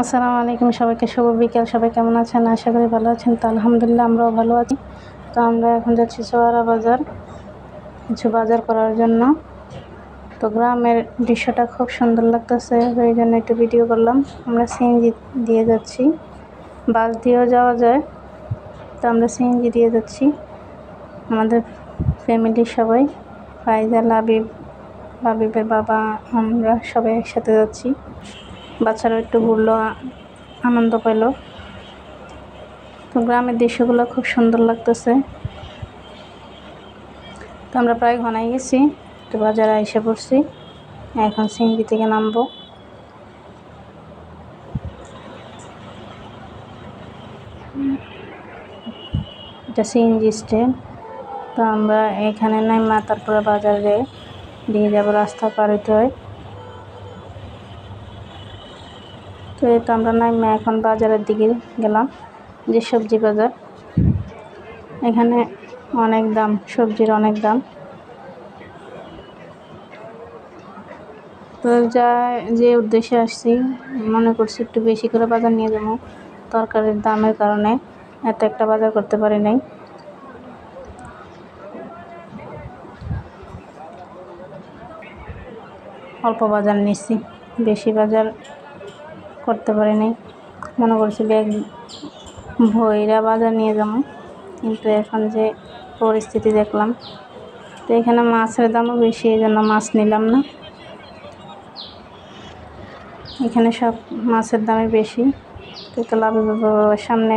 আসসালামু আলাইকুম, সবাইকে শুভ বিকেল। সবাই কেমন আছেন? আশা করি ভালো আছেন। তো আলহামদুলিল্লাহ আমরাও ভালো আছি। তো আমরা এখন যাচ্ছি সোয়ারা বাজার, কিছু বাজার করার জন্য। তো গ্রামের দৃশ্যটা খুব সুন্দর লাগতেছে ওই জন্য একটু ভিডিও করলাম। আমরা সিএনজি দিয়ে যাচ্ছি। বাস দিয়েও যাওয়া যায়। তো আমরা সিএনজি দিয়ে যাচ্ছি। আমাদের ফ্যামিলির সবাই ফাইজা লাবিব লাবিবের বাবা, আমরা সবাই একসাথে যাচ্ছি। বাচ্চারা একটু ঘুরলো আনন্দ পেল তো গ্রামের দৃশ্যগুলো খুব সুন্দর লাগতেছে। তো আমরা প্রায় ঘনাই গেছি তো বাজারে এসে পড়ছি। এখন সিঙ্গি থেকে নামবো। এটা সিএনজি স্ট্যান্ড তো আমরা এখানে নাইমা, তারপরে বাজারে দিয়ে যাব রাস্তা পার হইতে হয়। তো এই তো আমরা নাইমা এখন বাজারের দিকে গেলাম, যে সবজি বাজার। এখানে অনেক দাম, সবজির অনেক দাম। তো যা যে উদ্দেশ্যে আসছি, মনে করছি একটু বেশি করে বাজার নিয়ে যাব। তরকারির দামের কারণে এত একটা বাজার করতে পারি নাই। অল্প বাজার নিচ্ছি, বেশি বাজার করতে পারি নাই। মনে করছি ব্যাগ ভইরা বাজার নিয়ে যাব। কিন্তু এখন যে পরিস্থিতি দেখলাম, তো এখানে মাছের দামও বেশি, এই জন্য মাছ নিলাম না। এখানে সব মাছের দামই বেশি। তো তো লাভ সামনে।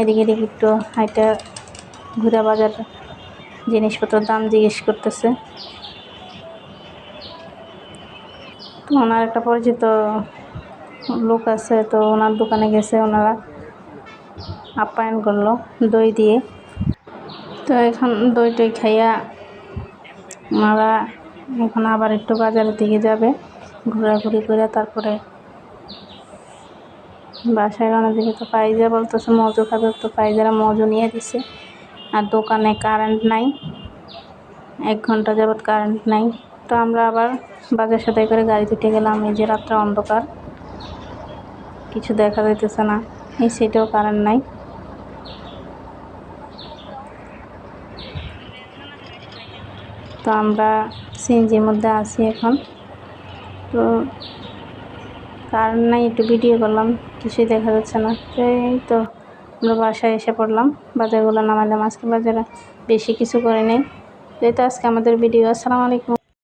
এদিকে এদিকে একটু হাইটা ঘুরে বাজার জিনিসপত্রের দাম জিজ্ঞেস করতেছে। তো ওনার একটা পরিচিত লোক আছে, তো ওনার দোকানে গেছে, ওনারা আপ্যায়ন করল দই দিয়ে। তো এখন দই টই খাইয়া ওনারা এখন আবার একটু বাজারের দিকে যাবে, ঘোরাঘুরি করে তারপরে বাসায় রান্না দিকে তো পাইজা বলতেছে, মজু খাবে, তো পাইজারা মজু নিয়ে দিছে। আর দোকানে কারেন্ট নাই, এক ঘণ্টা যাবৎ কারেন্ট নাই। তো আমরা আবার বাজার সাথে করে গাড়ি উঠে গেলাম, এই যে রাত্রে অন্ধকার। কিছু দেখা যাইতেছে না। এই সাইডেও কারেন্ট নাই। তো আমরা সিএনজির মধ্যে আছি এখন। তো কারেন্ট নাই, একটু ভিডিও করলাম, কিছুই দেখা যাচ্ছে না। তো এই তো, আমরা বাসায় এসে পড়লাম, বাজারগুলো নামাইলাম। আজকে বাজারে বেশি কিছু করে নেই তো তো আজকে আমাদের ভিডিও আসসালামু আলাইকুম।